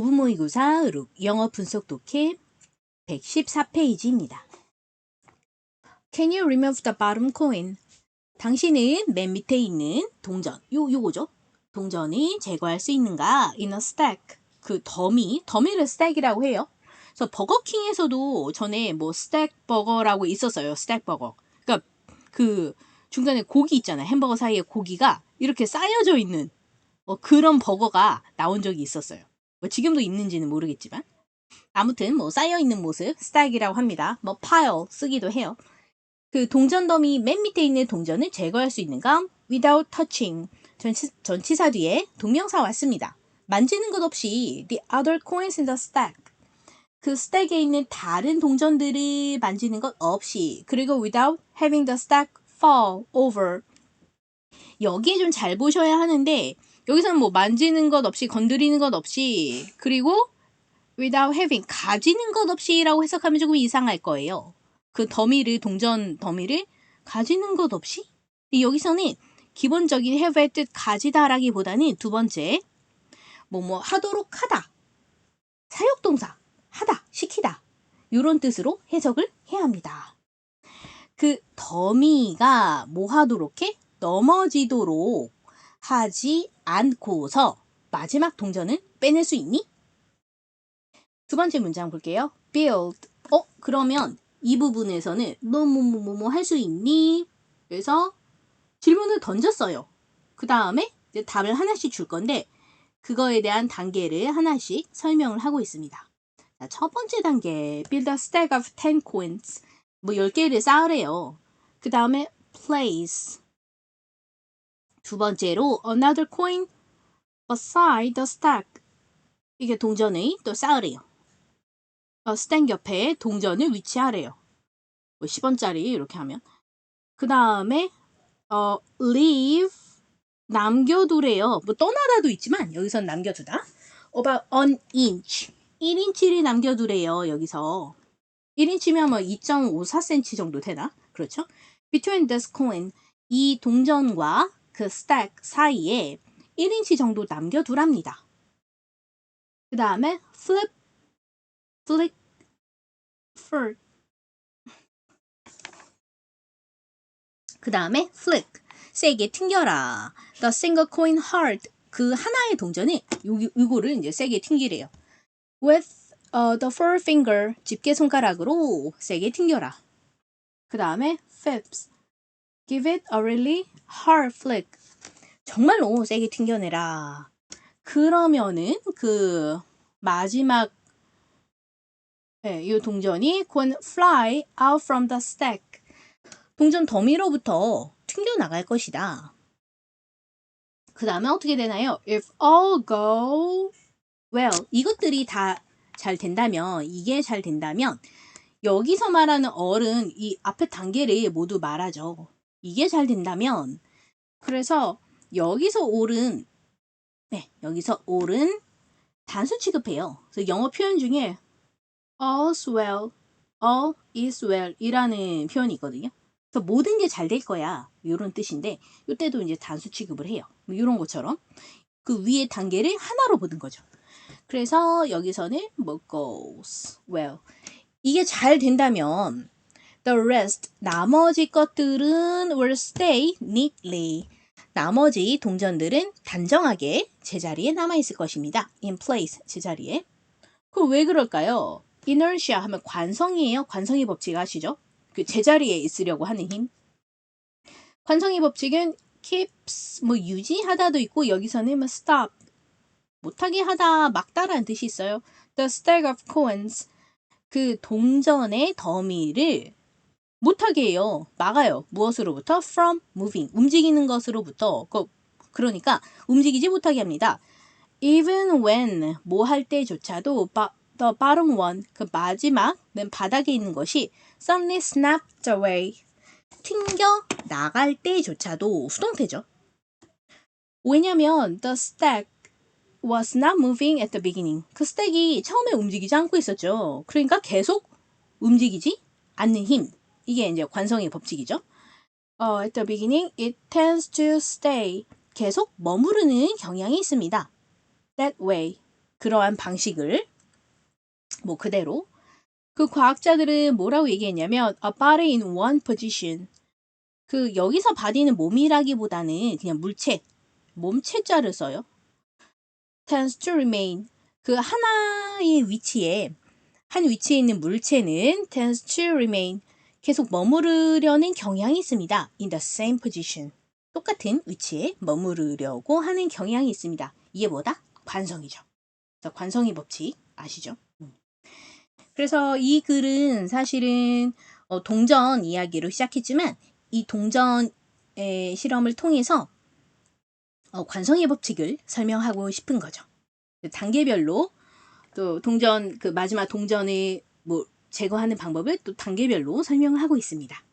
5분 모의고사 룩 영어 분석 독해 114페이지입니다. Can you remove the bottom coin? 당신은 맨 밑에 있는 동전, 요, 요거죠? 동전을 제거할 수 있는가? In a stack. 그 더미, 더미를 stack이라고 해요. 그래서 버거킹에서도 전에 뭐 스택 버거라고 있었어요. 스택 버거. 그러니까 그 중간에 고기 있잖아요. 햄버거 사이에 고기가 이렇게 쌓여져 있는 뭐 그런 버거가 나온 적이 있었어요. 뭐 지금도 있는지는 모르겠지만 아무튼 뭐 쌓여 있는 모습 스택이라고 합니다. 뭐 pile 쓰기도 해요. 그 동전 더미 맨 밑에 있는 동전을 제거할 수 있는가? without touching. 전치, 전치사 뒤에 동명사 왔습니다. 만지는 것 없이 the other coins in the stack. 그 스택에 있는 다른 동전들을 만지는 것 없이 그리고 without having the stack fall over. 여기에 좀 잘 보셔야 하는데 여기서는 뭐 만지는 것 없이 건드리는 것 없이 그리고 without having 가지는 것 없이라고 해석하면 조금 이상할 거예요. 그 더미를 동전 더미를 가지는 것 없이 여기서는 기본적인 have의 뜻 가지다라기보다는 두 번째 뭐뭐 뭐 하도록 하다 사역동사 하다 시키다 이런 뜻으로 해석을 해야 합니다. 그 더미가 뭐 하도록 해? 넘어지도록 하지 않고서 마지막 동전은 빼낼 수 있니? 두 번째 문장 볼게요. build. 어, 그러면 이 부분에서는 너 뭐 뭐 뭐 뭐 할 수 있니? 그래서 질문을 던졌어요. 그 다음에 이제 답을 하나씩 줄 건데 그거에 대한 단계를 하나씩 설명을 하고 있습니다. 자, 첫 번째 단계 build a stack of 10 coins. 뭐 10개를 쌓으래요. 그 다음에 place. 두 번째로 another coin beside the stack. 이게 동전의 또 쌓으래요. 어, 스탠 옆에 동전을 위치하래요. 뭐 10원짜리 이렇게 하면. 그 다음에 어, leave 남겨두래요. 뭐 떠나다도 있지만 여기선 남겨두다. about an inch 1인치를 남겨두래요. 여기서 1인치면 뭐 2.54cm 정도 되나? 그렇죠? between this coin 이 동전과 그 stack 사이에 1인치 정도 남겨두랍니다. 그 다음에 flip, flick, flirt. 그 다음에 flick, 세게 튕겨라. The single coin hard, 그 하나의 동전이 요, 요거를 이제 세게 튕기래요. With uh, the forefinger, 집게 손가락으로 세게 튕겨라. 그 다음에 fibs, give it a really hard flick. 정말로 세게 튕겨내라. 그러면은 그 마지막 네, 이 동전이 can fly out from the stack. 동전 더미로부터 튕겨 나갈 것이다. 그 다음에 어떻게 되나요? If all go well. 이것들이 다 잘 된다면, 이게 잘 된다면, 여기서 말하는 all은 이 앞에 단계를 모두 말하죠. 이게 잘 된다면, 그래서 여기서 all은, 네, 여기서 all은 단수 취급해요. 그래서 영어 표현 중에 all's well, all is well 이라는 표현이 있거든요. 그래서 모든 게 잘 될 거야. 이런 뜻인데, 이때도 이제 단수 취급을 해요. 뭐 이런 것처럼. 그 위에 단계를 하나로 보는 거죠. 그래서 여기서는 뭐 goes well. 이게 잘 된다면 the rest 나머지 것들은 will stay neatly. 나머지 동전들은 단정하게 제자리에 남아 있을 것입니다. in place 제자리에. 그럼 왜 그럴까요? inertia 하면 관성이에요. 관성의 법칙 아시죠? 그 제자리에 있으려고 하는 힘. 관성의 법칙은 keeps 뭐 유지하다도 있고 여기서는 뭐 stop 못하게 하다 막다라는 뜻이 있어요. The stack of coins 그 동전의 더미를 못하게 해요. 막아요. 무엇으로부터? From moving 움직이는 것으로부터 그, 그러니까 움직이지 못하게 합니다. Even when 뭐 할 때조차도 the bottom one 그 마지막은 바닥에 있는 것이 suddenly snapped away 튕겨 나갈 때조차도 수동태죠. 왜냐면 the stack was not moving at the beginning. 그 스택이 처음에 움직이지 않고 있었죠. 그러니까 계속 움직이지 않는 힘. 이게 이제 관성의 법칙이죠. 어, at the beginning, it tends to stay. 계속 머무르는 경향이 있습니다. That way. 그러한 방식을 뭐 그대로 그 과학자들은 뭐라고 얘기했냐면 a body in one position 그 여기서 body는 몸이라기보다는 그냥 물체 몸체자를 써요. tends to remain 그 하나의 위치에 한 위치에 있는 물체는 tends to remain 계속 머무르려는 경향이 있습니다. in the same position 똑같은 위치에 머무르려고 하는 경향이 있습니다. 이게 뭐다? 관성이죠. 그래서 관성의 법칙 아시죠? 음. 그래서 이 글은 사실은 어, 동전 이야기로 시작했지만 이 동전의 실험을 통해서 어, 관성의 법칙을 설명하고 싶은 거죠. 단계별로 또 동전 그 마지막 동전을 뭐 제거하는 방법을 또 단계별로 설명을 하고 있습니다.